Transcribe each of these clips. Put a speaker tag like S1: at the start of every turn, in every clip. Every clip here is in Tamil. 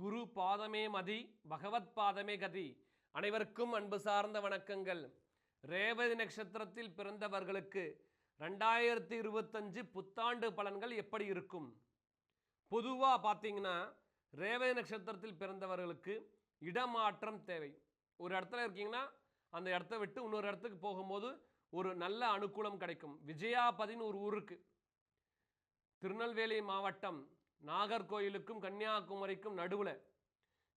S1: குரு பாதமே மதி பகவத் பாதமே கதி. அனைவருக்கும் அன்பு சார்ந்த வணக்கங்கள். ரேவதி நட்சத்திரத்தில் பிறந்தவர்களுக்கு ரெண்டாயிரத்தி இருபத்தஞ்சு புத்தாண்டு பலன்கள் எப்படி இருக்கும்? பொதுவாக பார்த்தீங்கன்னா ரேவதி நட்சத்திரத்தில் பிறந்தவர்களுக்கு இடமாற்றம் தேவை. ஒரு இடத்துல இருக்கீங்கன்னா அந்த இடத்த விட்டு இன்னொரு இடத்துக்கு போகும்போது ஒரு நல்ல அனுகூலம் கிடைக்கும். விஜயாபதின்னு ஒரு ஊருக்கு. திருநெல்வேலி மாவட்டம் நாகர்கோயிலுக்கும் கன்னியாகுமரிக்கும் நடுவில்.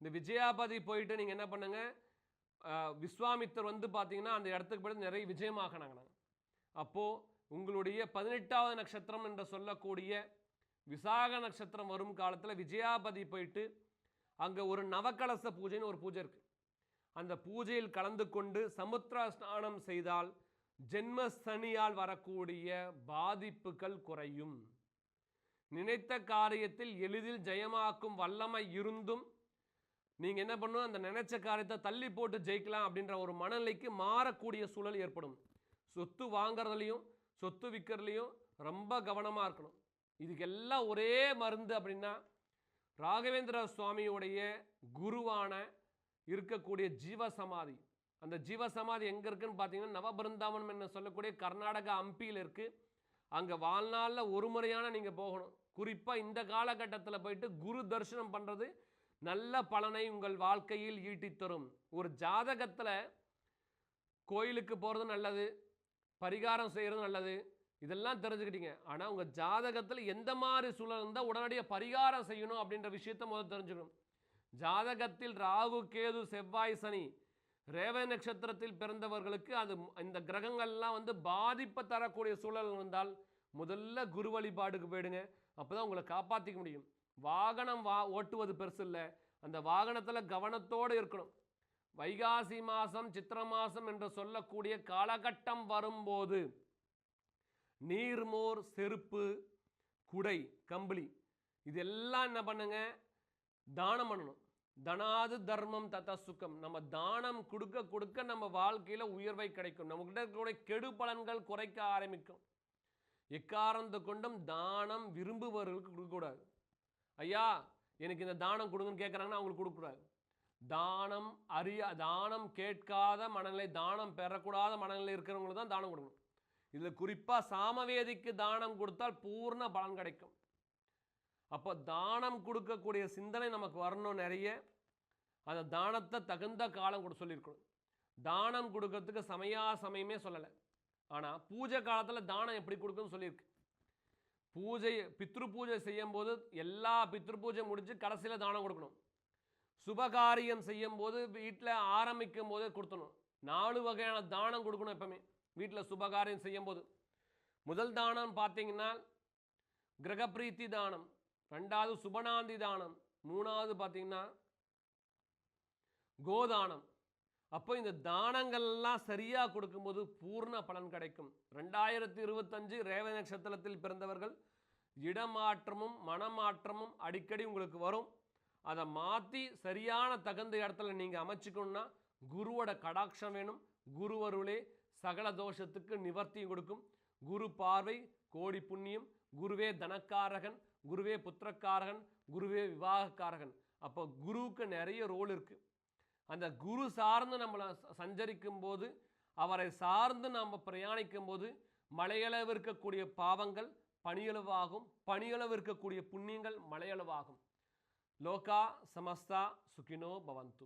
S1: இந்த விஜயாபதி போயிட்டு நீங்கள் என்ன பண்ணுங்க? விஸ்வாமித்தர் வந்து பார்த்தீங்கன்னா அந்த இடத்துக்கு போய் நிறைய விஜயமாகினாங்க அப்போது உங்களுடைய பதினெட்டாவது நட்சத்திரம் என்று சொல்லக்கூடிய விசாக நட்சத்திரம் வரும் காலத்தில் விஜயாபதி போயிட்டு அங்கே ஒரு நவகலச பூஜைன்னு ஒரு பூஜை இருக்குது அந்த பூஜையில் கலந்து கொண்டு சமுத்திர ஸ்நானம் செய்தால் ஜென்ம சனியால் வரக்கூடிய பாதிப்புகள் குறையும். நினைத்த காரியத்தில் எளிதில் ஜெயமாக்கும் வல்லமை இருந்தும் நீங்க என்ன பண்ணணும்? அந்த நினைச்ச காரியத்தை தள்ளி போட்டு ஜெயிக்கலாம் அப்படின்ற ஒரு மனநிலைக்கு மாறக்கூடிய சூழல் ஏற்படும். சொத்து வாங்குறதுலையும் சொத்து விற்கிறதுலையும் ரொம்ப கவனமாக இருக்கணும். இதுக்கெல்லாம் ஒரே மருந்து அப்படின்னா ராகவேந்திர சுவாமியுடைய குருவான இருக்கக்கூடிய ஜீவசமாதி. அந்த ஜீவசமாதி எங்கே இருக்குன்னு பார்த்தீங்கன்னா நவபிருந்தாவனம் என்ன சொல்லக்கூடிய கர்நாடகா அம்பியில் இருக்குது அங்கே வாழ்நாளில் ஒரு முறையான நீங்கள் போகணும். குறிப்பாக இந்த காலகட்டத்தில் போயிட்டு குரு தரிசனம் பண்ணுறது நல்ல பலனை உங்கள் வாழ்க்கையில் ஈட்டித்தரும் ஒரு ஜாதகத்தில் கோயிலுக்கு போகிறது நல்லது பரிகாரம் செய்கிறது நல்லது இதெல்லாம் தெரிஞ்சுக்கிட்டீங்க. ஆனால் உங்கள் ஜாதகத்தில் எந்த மாதிரி சூழல் இருந்தால் உடனடியாக பரிகாரம் செய்யணும் அப்படின்ற விஷயத்தை முதல்ல தெரிஞ்சுக்கணும். ஜாதகத்தில் ராகு கேது செவ்வாய் சனி ரேவ நட்சத்திரத்தில் பிறந்தவர்களுக்கு அது இந்த கிரகங்கள்லாம் வந்து பாதிப்பை தரக்கூடிய சூழல் இருந்தால் முதல்ல குரு வழிபாடுக்கு போயிடுங்க. அப்போ தான் உங்களை காப்பாற்றிக்க முடியும். வாகனம் வா ஓட்டுவது பெருசு இல்லை. அந்த வாகனத்தில் கவனத்தோடு இருக்கணும். வைகாசி மாதம் சித்திர மாதம் என்று சொல்லக்கூடிய காலகட்டம் வரும்போது நீர்மோர் செருப்பு குடை கம்பளி இதெல்லாம் என்ன பண்ணுங்க? தானம் பண்ணணும். தனாது தர்மம் ததா சுகம். நம்ம தானம் கொடுக்க கொடுக்க நம்ம வாழ்க்கையில் உயர்வை கிடைக்கும். நம்மகிட்ட இருக்கக்கூடிய கெடு பலன்கள் குறைக்க ஆரம்பிக்கும். எக்காரணத்தை கொண்டும் தானம் விரும்புபவர்களுக்கு கொடுக்கக்கூடாது ஐயா எனக்கு இந்த தானம் கொடுங்கன்னு கேட்குறாங்கன்னா அவங்களுக்கு கொடுக்கக்கூடாது தானம் அறிய தானம் கேட்காத மனநிலை தானம் பெறக்கூடாத மனநிலை இருக்கிறவங்களுக்கு தான் தானம் கொடுக்கணும். இதில் குறிப்பாக சாமவேதிக்கு தானம் கொடுத்தால் பூர்ண பலன் கிடைக்கும். அப்போ தானம் கொடுக்கக்கூடிய சிந்தனை நமக்கு வரணும் நிறைய. அந்த தானத்தை தகுந்த காலம் கூட சொல்லியிருக்கணும். தானம் கொடுக்கறதுக்கு சமயா சமயமே சொல்லலை. ஆனால் பூஜை காலத்தில் தானம் எப்படி கொடுக்குன்னு சொல்லியிருக்கு. பூஜை பித்ரு பூஜை செய்யும்போது எல்லா பித்ரு பூஜை முடிஞ்சு கடைசியில் தானம் கொடுக்கணும். சுபகாரியம் செய்யும் போது வீட்டில் ஆரம்பிக்கும் போதே கொடுத்தணும். நாலு வகையான தானம் கொடுக்கணும் எப்பவுமே. வீட்டில் சுபகாரியம் செய்யும் போது முதல் தானம் பார்த்தீங்கன்னா கிரகப்பிரீத்தி தானம். ரெண்டாவது சுபநாந்தி தானம் மூணாவது பார்த்தீங்கன்னா கோதானம். அப்போ இந்த தானங்கள்லாம் சரியாக கொடுக்கும்போது பூர்ண பலன் கிடைக்கும். ரெண்டாயிரத்தி இருபத்தஞ்சு ரேவ நட்சத்திரத்தில் பிறந்தவர்கள் இடமாற்றமும் மனமாற்றமும் அடிக்கடி உங்களுக்கு வரும். அதை மாற்றி சரியான தகுந்த இடத்துல நீங்கள் அமைச்சிக்கணும்னா குருவோட கடாட்சம் வேணும். குருவருளே சகல தோஷத்துக்கு நிவர்த்தி கொடுக்கும். குரு பார்வை கோடி புண்ணியம் குருவே தனக்காரகன் குருவே புத்திரக்காரகன் குருவே விவாகக்காரகன். அப்போ குருவுக்கு நிறைய ரோல் இருக்குது அந்த குரு சார்ந்து நம்மளை சஞ்சரிக்கும் போது அவரை சார்ந்து நாம் பிரயாணிக்கும் போது மலையளவு இருக்கக்கூடிய பாவங்கள் பணியளவாகும் பணியளவு இருக்கக்கூடிய புண்ணியங்கள் மலையளவாகும். லோகா சமஸ்தா சுகினோ பவந்து.